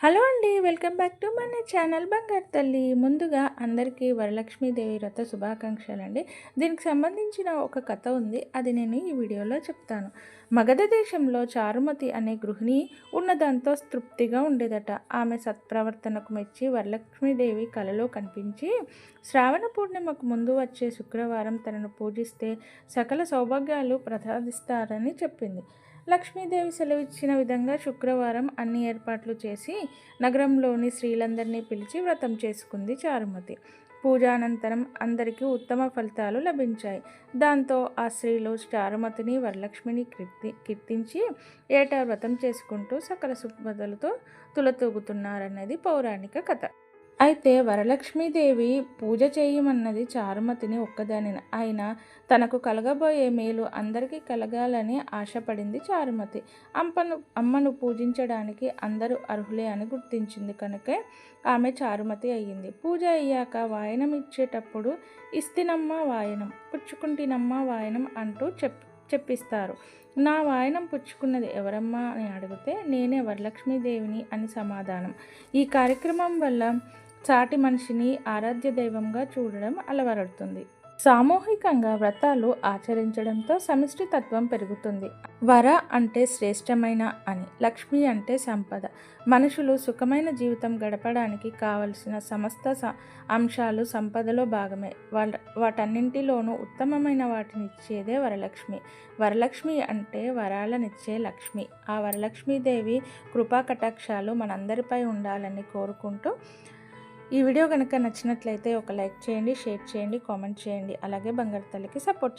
Hello అండి welcome back to మన channel బంగారు తల్లి. ముందుగా అందరికీ వరలక్ష్మీదేవి వ్రత శుభాకాంక్షలు అండి దీనికి సంబంధించిన ఒక కథ ఉంది అది నేను ఈ వీడియోలో చెప్తాను. మగధ దేశంలో చారుమతి అనే గృహిణి ఉన్నదంతో తృప్తిగా ఉండేదట. ఆమె సత్ప్రవర్తనకు మెచ్చి వరలక్ష్మీదేవి కలలో కనిపించి శ్రావణ పూర్ణిమకు ముందు వచ్చే శుక్రవారం తనను పూజిస్తే సకల సౌభాగ్యాలు ప్రసాదిస్తారని చెప్పింది. లక్ష్మీదేవి సెలవిచ్చిన విధంగా శుక్రవారం అన్ని ఏర్పాట్లు చేసి నగరంలోని స్త్రీలందరినీ పిలిచి వ్రతం చేసుకుంది చారుమతి. పూజ అనంతరం అందరికీ ఉత్తమ ఫలితాలు లభించాయి. దాంతో ఆ స్త్రీలు చారుమతిని వరలక్ష్మిని కీర్తి కీర్తించి ఏటా వ్రతం చేసుకుంటూ సకల సుఖమతలతో తులతూగుతున్నారన్నది పౌరాణిక కథ. అయితే వరలక్ష్మీదేవి పూజ చేయమన్నది చారుమతిని ఒక్కదానిని. ఆయన తనకు కలగబోయే మేలు అందరికీ కలగాలని ఆశపడింది చారుమతి. అంపను అమ్మను పూజించడానికి అందరూ అర్హులే అని గుర్తించింది కనుకే ఆమె చారుమతి అయ్యింది. పూజ అయ్యాక వాయనం ఇచ్చేటప్పుడు ఇస్తినమ్మ వాయనం పుచ్చుకుంటినమ్మ వాయనం అంటూ చెప్ చెప్పిస్తారు. నా వాయనం పుచ్చుకున్నది ఎవరమ్మా అని అడిగితే నేనే వరలక్ష్మీదేవిని అని సమాధానం. ఈ కార్యక్రమం వల్ల చాటి మనిషిని ఆరాధ్య దైవంగా చూడడం అలవరుతుంది సామూహికంగా వ్రతాలు ఆచరించడంతో సమిష్టి తత్వం పెరుగుతుంది. వర అంటే శ్రేష్టమైన అని లక్ష్మి అంటే సంపద. మనుషులు సుఖమైన జీవితం గడపడానికి కావలసిన సమస్త అంశాలు సంపదలో భాగమే. వాటన్నింటిలోనూ ఉత్తమమైన వాటిని ఇచ్చేదే వరలక్ష్మి. వరలక్ష్మి అంటే వరాలనిచ్చే లక్ష్మి. ఆ వరలక్ష్మీదేవి కృపా కటాక్షాలు మనందరిపై ఉండాలని కోరుకుంటూ ఈ వీడియో కనుక నచ్చినట్లయితే ఒక లైక్ చేయండి షేర్ చేయండి కామెంట్ చేయండి. అలాగే బంగారు తల్లికి సపోర్ట్